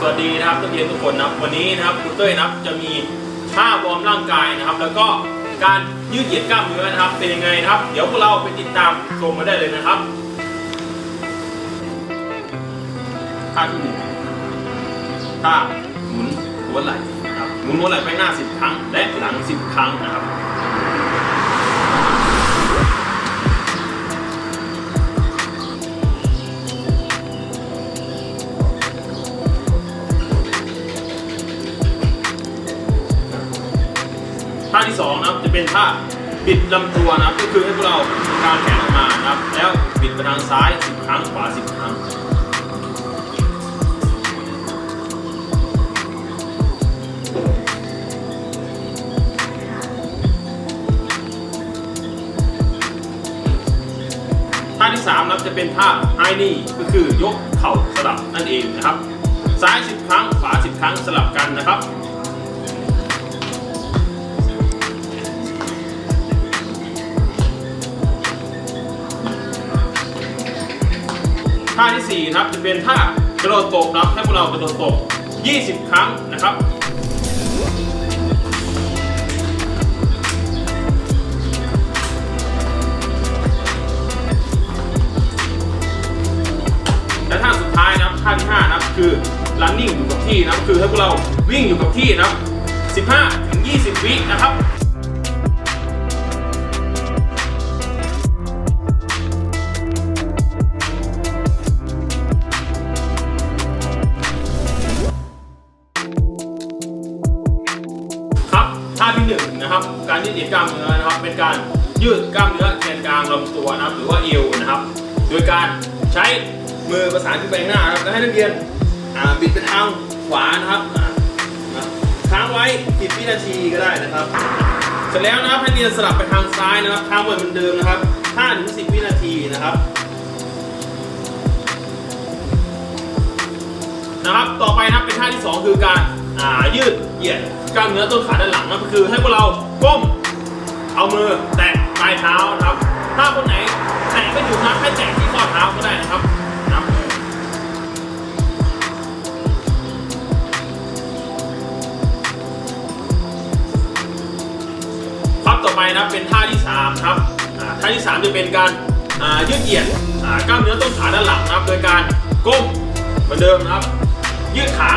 สวัสดีนะครับนักเรียนทุกคนนะครับวันนี้นะครับคุณเต้ยนะครับจะมีท่าวอร์มร่างกายนะครับ แล้วก็การยืดเหยียดกล้ามเนื้อนะครับ เป็นยังไงนะครับ เดี๋ยวพวกเราไปติดตามชมมาได้เลยนะครับท่าที่หนึ่งท่าหมุนหัวไหล่นะครับหมุนหัวไหล่ไปหน้า 10 ครั้ง และหลัง 10 ครั้งนะครับ ท่าที่สองนะครับจะเป็นท่าบิดลำตัวนะครับก็คือให้พวกเรากางแขนออกมานะครับ แล้วบิดไปทางซ้าย 10 ครั้งขวา 10 ครั้งท่าที่3นะครับจะเป็นท่าไฮนี่ก็คือยกเข่าสลับนั่นเองนะครับ ซ้าย 10 ครั้งขวา 10 ครั้งสลับกันนะครับาที่ 4 นะครับ จะเป็นท่ากระโดดตบนะครับให้พวกเรากระโดดตบ 20 ครั้งนะครับและท่าสุดท้ายนะครับท่าที่5นะครับคือ running อยู่กับที่นะครับคือให้พวกเราวิ่งอยู่กับที่นะครับ 15ถึง20 วินะครับครับ การยืดเหยียดกล้ามเนื้อนะครับ เป็นการยืดกล้ามเนื้อแกนกลางลำตัวนะครับ หรือว่าเอวนะครับ โดยการใช้มือประสานขึ้นไปหน้านะครับแล้วให้นักเรียนบิดไปทางขวานะครับค้างไว้10วินาทีก็ได้นะครับ เสร็จแล้วนะครับให้นักเรียนสลับไปทางซ้ายนะครับค้างไว้เหมือนเดิมนะครับ5ถึง10วินาทีนะครับ นะครับ ต่อไปนะครับเป็นท่าที่ 2 คือการยืดเหยียด กล้ามเนื้อต้นขาด้านหลังนะก็คือให้พวกเราก้มเอามือแตะปลายเท้านะครับ ถ้าคนไหนแตะไม่อยู่นะให้แตะที่ข้อเท้าก็ได้นะครับนะครับต่อไปนะเป็นท่าที่3ครับท่าที่ 3 จะเป็นการยืดเหยียดกล้ามเนื้อต้นขาด้านหลังนะครับ โดยการก้มเหมือนเดิมนะครับ ยืดขา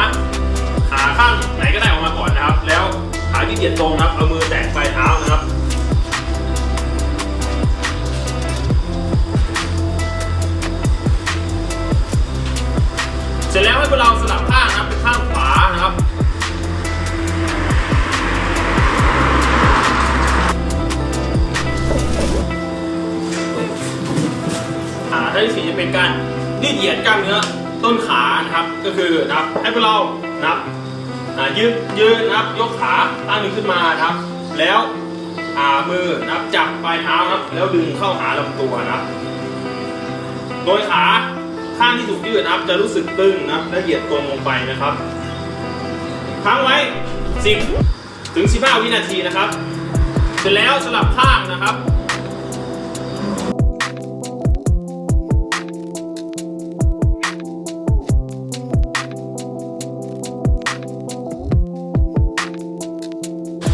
ดตรงนะครับ เอามือแตะปลายเท้านะครับ เสร็จแล้วให้พวกเราสลับข้างนะครับเป็นข้างขวานะครับท่าที่สี่จะเป็นการยืดเหยียดกล้ามเนื้อต้นขานะครับ ก็คือนะครับให้พวกเรานะครับ ยืดยืดนะครับยกขาตั้งหนึ่งขึ้นมานะครับ แล้วอ่ามือนะครับจับปลายเท้านะครับ แล้วดึงเข้าหาลำตัวนะครับ โดยขาข้างที่ถูกยืดนะครับ จะรู้สึกตึงนะครับและเหยียดตรงลงไปนะครับค้างไว้ 10 ถึง 15 วินาทีนะครับ เสร็จแล้วสลับข้างนะครับ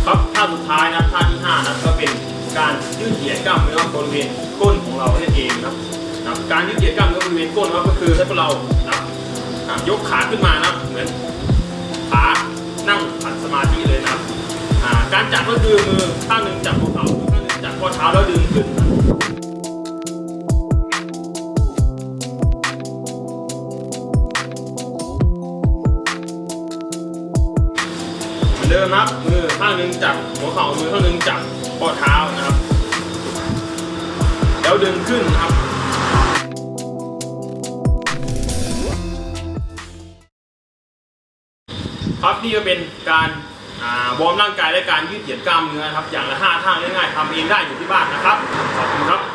ครับท่าสุดท้ายนะท่าที่5นะก็เป็นการยืดเหยียดกล้ามเนื้อบริเวณก้นของเรานั่นเองนะครับนะการยืดเหยียดกล้ามเนื้อบริเวณก้นครับก็คือให้พวกเรานะครับยกขาขึ้นมานะเหมือนขานั่งขัดสมาธิเลยนะครับการจับก็คือมือข้างหนึ่งจับหัวเข่าข้างหนึ่งจับข้อเท้าแล้วดึงขึ้น ดิมนะครับมือข้างหนึ่งจับหัวเข่ามือข้างหนึ่งจับข้อเท้านะครับแล้วดึงขึ้นนะครับ ครับนี่ก็เป็นการวอร์มร่างกายและการยืดเหยียดกล้ามเนื้อครับ อย่างละ5ท่าง่ายๆทำเองได้อยู่ที่บ้านนะครับขอบคุณครับ